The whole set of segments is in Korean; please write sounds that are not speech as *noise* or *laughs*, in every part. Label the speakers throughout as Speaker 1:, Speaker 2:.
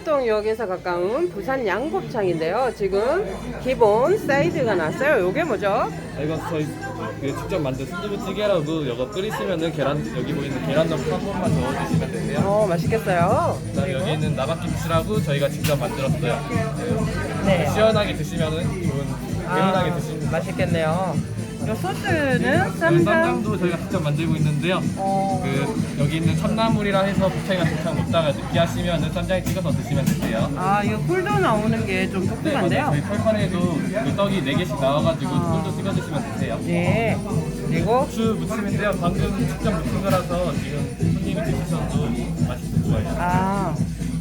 Speaker 1: 신설동역에서 가까운 부산 양곱창인데요. 지금 기본 사이드가 나왔어요. 요게 뭐죠?
Speaker 2: 아, 이건 저희 그 직접 만든 순두부찌개라고 이거 끓이시면은 계란 여기 보이는 계란 넣고 한 번만 넣어주시면 되세요.
Speaker 1: 어, 맛있겠어요.
Speaker 2: 그다음 여기 있는 나박김치라고 저희가 직접 만들었어요. 네.
Speaker 1: 네.
Speaker 2: 시원하게 드시면은 좋은 개운하게 드시면
Speaker 1: 맛있겠네요. 요 소스는
Speaker 2: 그
Speaker 1: 쌈장.
Speaker 2: 쌈장도 저희가 직접 만들고 있는데요.
Speaker 1: 어,
Speaker 2: 그 여기 있는 참나물이라 해서 곱창이가 곱창 먹다가 느끼하시면은 쌈장에 찍어서 드시면 되세요.
Speaker 1: 아, 이거 꿀도 나오는 게 좀
Speaker 2: 네. 맞아요. 저희 털판에도 그 떡이 4개씩 나와가지고
Speaker 1: 아.
Speaker 2: 꿀도 찍어 드시면 되세요.
Speaker 1: 예. 그리고
Speaker 2: 고추 무침인데요. 방금 직접 무친 거라서 지금 손님이 드시셔도 맛있을 거예요.
Speaker 1: 아,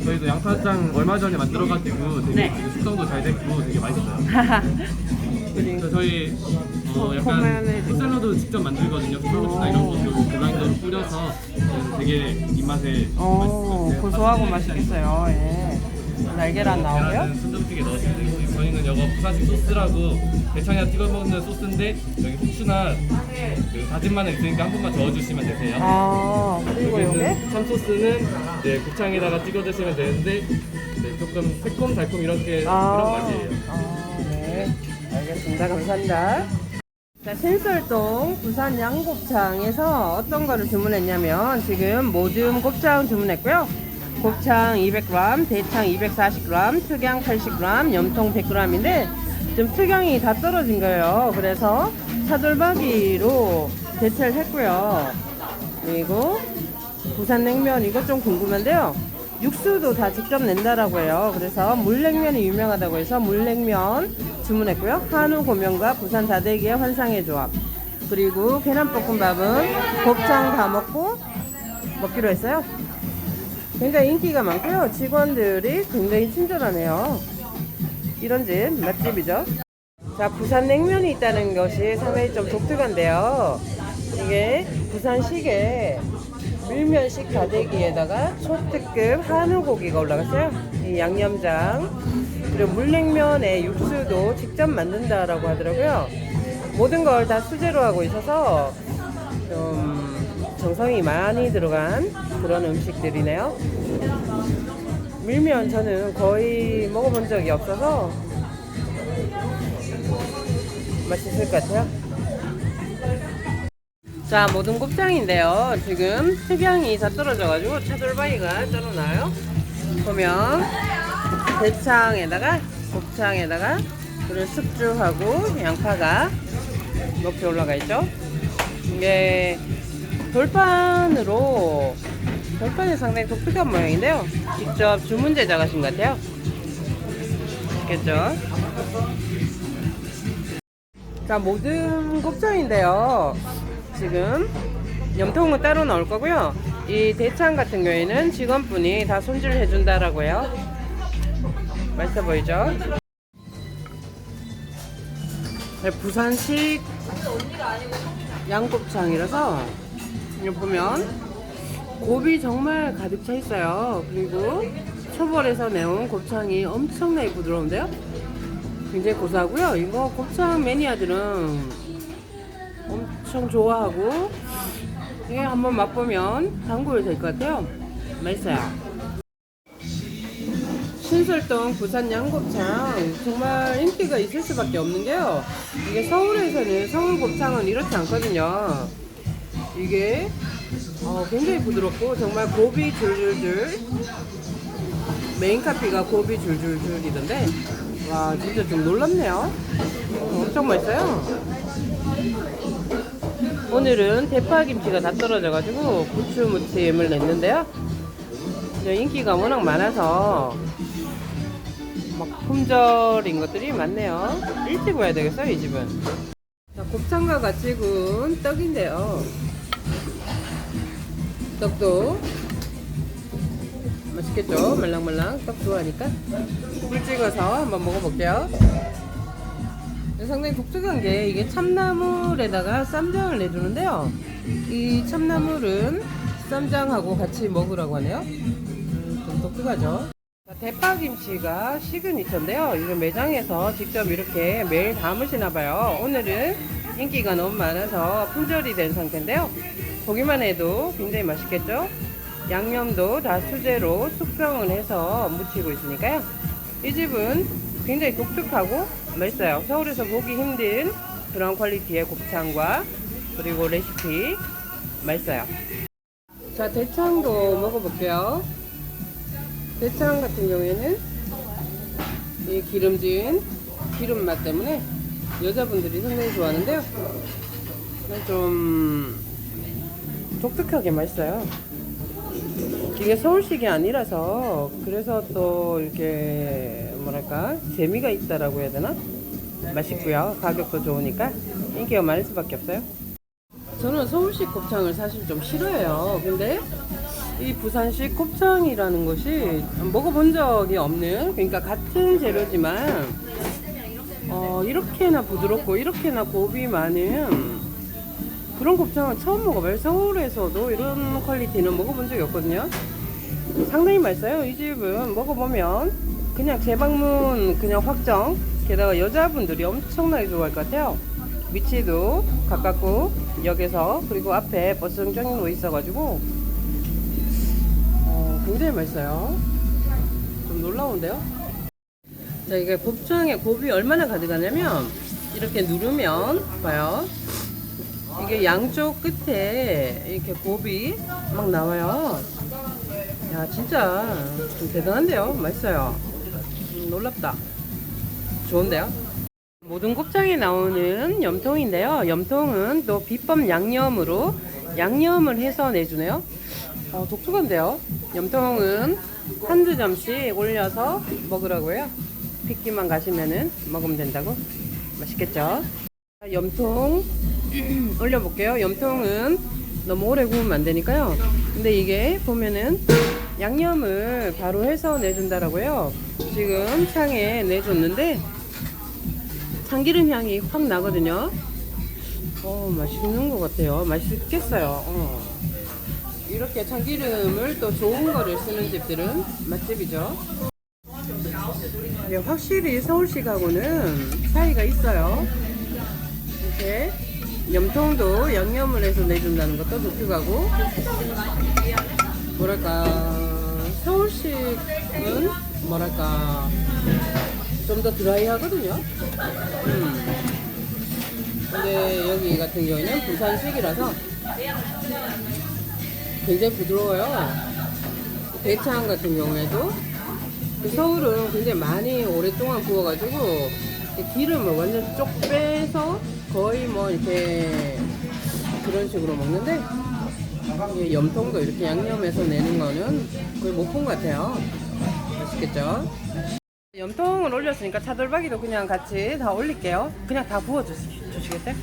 Speaker 2: 저희도 양파장 얼마 전에 만들어가지고 되게
Speaker 1: 네.
Speaker 2: 숙성도 잘 됐고 되게 맛있어요. *laughs*
Speaker 1: 그리고
Speaker 2: 그래서 저희 어,
Speaker 1: 어,
Speaker 2: 약간
Speaker 1: 콩마요네즈.
Speaker 2: 풋샐러드 직접 만들거든요. 소고추나 이런 것도 블라인더로 뿌려서 되게 입맛에
Speaker 1: 어. 고소하고 맛있겠어요. 예. 날계란 나오고요.
Speaker 2: 계란은 순두부찌개 넣으시면 되고 저희는 이거 부산식 소스라고 대창이랑 찍어 먹는 소스인데 여기 후추나 그 다진 마늘 있으니까 한 번만 저어주시면 되세요.
Speaker 1: 아, 그리고 요게?
Speaker 2: 여기는 참 소스는 네, 곱창에다가 찍어 드시면 되는데 네, 조금 새콤 달콤 이렇게 그런 맛이에요.
Speaker 1: 아, 네. 알겠습니다. 감사합니다. 자, 신설동 부산 양곱창에서 어떤 거를 주문했냐면 지금 모듬 곱창 주문했고요. 곱창 200g, 대창 240g, 특양 80g, 염통 100g인데 지금 특양이 다 떨어진 거예요. 그래서 차돌박이로 대체를 했고요. 그리고 부산 냉면 이거 좀 궁금한데요. 육수도 다 직접 낸다라고 해요. 그래서 물냉면이 유명하다고 해서 물냉면 주문했고요. 한우 고명과 부산 다대기의 환상의 조합. 그리고 계란볶음밥은 곱창 다 먹고 먹기로 했어요. 굉장히 인기가 많고요. 직원들이 굉장히 친절하네요. 이런 집 맛집이죠. 자, 부산 냉면이 있다는 것이 상당히 좀 독특한데요. 이게 부산식의 밀면식 다대기에다가 초특급 한우 고기가 올라갔어요. 이 양념장 그리고 물냉면의 육수도 직접 만든다라고 하더라고요. 모든 걸 다 수제로 하고 있어서 좀 정성이 많이 들어간 그런 음식들이네요. 밀면 저는 거의 먹어본 적이 없어서 맛있을 것 같아요. 자, 모든 곱창인데요. 지금 특양이 다 떨어져가지고 차돌바위가 떨어나요. 보면 대창에다가 곱창에다가 그리고 숙주하고 양파가 이렇게 올라가 있죠. 이게 돌판으로 돌판이 상당히 독특한 모양인데요. 직접 주문 제작하신 것 같아요. 맛있겠죠? 자, 모든 곱창인데요. 지금 염통은 따로 나올 거고요. 이 대창 같은 경우에는 직원분이 다 손질을 해준다라고 해요. 맛있어 보이죠? 네, 부산식 양곱창이라서 여기 보면 곱이 정말 가득 차 있어요. 그리고 초벌에서 내온 곱창이 엄청나게 부드러운데요. 굉장히 고소하고요. 이거 곱창 매니아들은 엄청 좋아하고 이게 한번 맛보면 단골이 될 것 같아요. 맛있어요. 신설동 부산 양곱창 정말 인기가 있을 수밖에 없는 게요. 이게 서울에서는 서울 곱창은 이렇지 않거든요. 이게 어, 굉장히 부드럽고 정말 곱이 줄줄줄 메인 카피가 곱이 줄줄줄이던데 와 진짜 좀 놀랍네요. 어, 엄청 맛있어요. 오늘은 대파김치가 다 떨어져가지고 부추 무침을 냈는데요. 인기가 워낙 많아서 막 품절인 것들이 많네요. 일찍 와야 되겠어요, 이 집은. 자, 곱창과 같이 구운 떡인데요. 떡도 맛있겠죠? 말랑말랑 떡 좋아하니까. 꿀 찍어서 한번 먹어볼게요. 상당히 독특한 게 이게 참나물에다가 쌈장을 내주는데요. 이 참나물은 쌈장하고 같이 먹으라고 하네요. 독특하죠. 자, 대파김치가 시그니처인데요. 이거 매장에서 직접 이렇게 매일 담으시나 봐요. 오늘은 인기가 너무 많아서 품절이 된 상태인데요. 보기만 해도 굉장히 맛있겠죠? 양념도 다 수제로 숙성을 해서 무치고 있으니까요. 이 집은 굉장히 독특하고 맛있어요. 서울에서 보기 힘든 그런 퀄리티의 곱창과 그리고 레시피 맛있어요. 자, 대창도 먹어볼게요. 대창 같은 경우에는 이 기름진 기름 맛 때문에 여자분들이 상당히 좋아하는데요. 좀 독특하게 맛있어요. 이게 서울식이 아니라서 그래서 또 이렇게 뭐랄까 재미가 있다라고 해야 되나? 맛있고요. 가격도 좋으니까 인기가 많을 수밖에 없어요. 저는 서울식 곱창을 사실 좀 싫어해요. 근데 이 부산식 곱창이라는 것이 먹어본 적이 없는 그러니까 같은 재료지만 어, 이렇게나 부드럽고 이렇게나 곱이 많은 그런 곱창을 처음 먹어봐요. 서울에서도 이런 퀄리티는 먹어본 적이 없거든요. 상당히 맛있어요. 이 집은 먹어보면 그냥 재방문 그냥 확정. 게다가 여자분들이 엄청나게 좋아할 것 같아요. 위치도 가깝고 역에서 그리고 앞에 버스 놓여 있어가지고 어, 굉장히 맛있어요. 좀 놀라운데요? 자 이게 곱창에 곱이 얼마나 가득하냐면 이렇게 누르면 봐요. 이게 양쪽 끝에 이렇게 곱이 막 나와요. 야, 진짜 좀 대단한데요? 맛있어요. 음, 놀랍다. 좋은데요? 모든 곱창에 나오는 염통인데요. 염통은 또 비법 양념으로 양념을 해서 내주네요. 어, 독특한데요? 염통은 한두 점씩 올려서 먹으라고요. 핏기만 가시면은 먹으면 된다고. 맛있겠죠? 염통 *clears throat* 올려볼게요. 염통은 너무 오래 구우면 안 되니까요. 근데 이게 보면은 양념을 바로 해서 내준다라고요. 지금 창에 내줬는데 참기름 향이 확 나거든요. 어, 맛있는 것 같아요. 맛있겠어요. 어. 이렇게 참기름을 또 좋은 거를 쓰는 집들은 맛집이죠. 예, 확실히 서울식하고는 차이가 있어요. 이렇게 염통도 양념을 해서 내준다는 것도 독특하고 뭐랄까 서울식은 뭐랄까 좀 더 드라이하거든요. 음. 근데 여기 같은 경우에는 부산식이라서 굉장히 부드러워요. 대창 같은 경우에도 그 서울은 굉장히 많이 오랫동안 구워가지고 이 기름을 완전 쪽 빼서 거의 뭐 이렇게 그런 식으로 먹는데 염통도 이렇게 양념해서 내는 거는 거의 못 본 것 같아요. 맛있겠죠? 염통을 올렸으니까 차돌박이도 그냥 같이 다 올릴게요. 그냥 다 부어주시겠어요?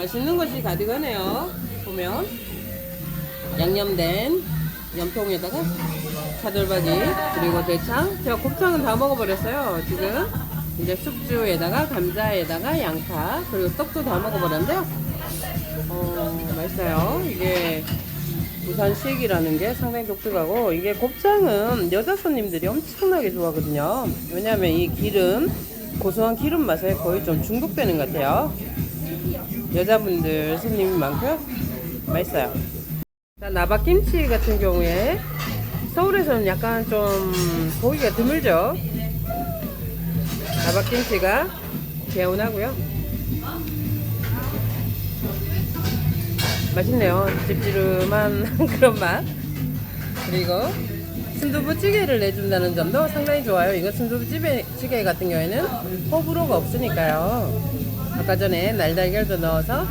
Speaker 1: 맛있는 것이 가득하네요. 보면 양념된 염통에다가 차돌박이 그리고 대창. 제가 곱창은 다 먹어버렸어요. 지금 이제 숙주에다가 감자에다가 양파 그리고 떡도 다 먹어버렸는데요. 어, 맛있어요. 이게 부산식이라는 게 상당히 독특하고 이게 곱창은 여자 손님들이 엄청나게 좋아하거든요. 왜냐하면 이 기름 고소한 기름 맛에 거의 좀 중독되는 것 같아요. 여자분들 손님이 많고요. 맛있어요. 자, 나박김치 같은 경우에 서울에서는 약간 좀 보기가 드물죠. 나박김치가 개운하고요. 맛있네요. 찝찝한 *laughs* 그런 맛. 그리고 순두부찌개를 내준다는 점도 상당히 좋아요. 이거 순두부찌개 같은 경우에는 호불호가 없으니까요. 아까 전에 날달걀도 넣어서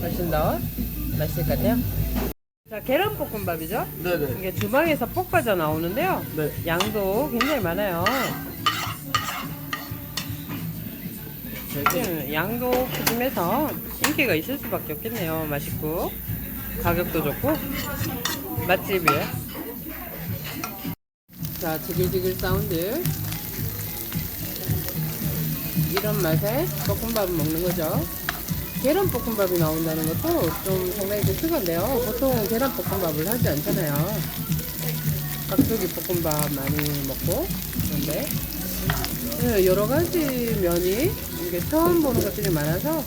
Speaker 1: 훨씬 더 맛있을 것 같아요. 자, 계란볶음밥이죠?
Speaker 2: 네네.
Speaker 1: 이게 주방에서 볶아져 나오는데요.
Speaker 2: 네.
Speaker 1: 양도 굉장히 많아요. 음, 양도 푸짐해서 인기가 있을 수밖에 없겠네요. 맛있고 가격도 좋고 맛집이에요. 자, 지글지글 사운드. 이런 맛에 볶음밥을 먹는 거죠. 계란 볶음밥이 나온다는 것도 좀 상당히 독특한데요. 보통 계란 볶음밥을 하지 않잖아요. 깍두기 볶음밥 많이 먹고 그런데 네, 여러 가지 면이 이게 처음 보는 것들이 많아서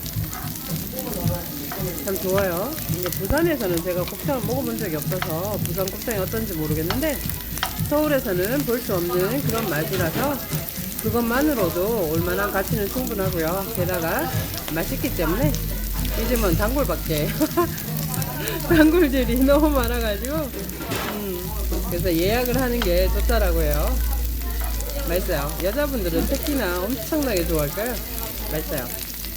Speaker 1: 참 좋아요. 이게 부산에서는 제가 곱창을 먹어본 적이 없어서 부산 곱창이 어떤지 모르겠는데 서울에서는 볼 수 없는 그런 맛이라서 그것만으로도 올만한 가치는 충분하고요. 게다가 맛있기 때문에 요즘은 단골밖에 *laughs* 단골들이 너무 많아가지고 음, 그래서 예약을 하는 게 좋더라고요. 맛있어요. 여자분들은 특히나 엄청나게 좋아할 거예요. 맛있어요.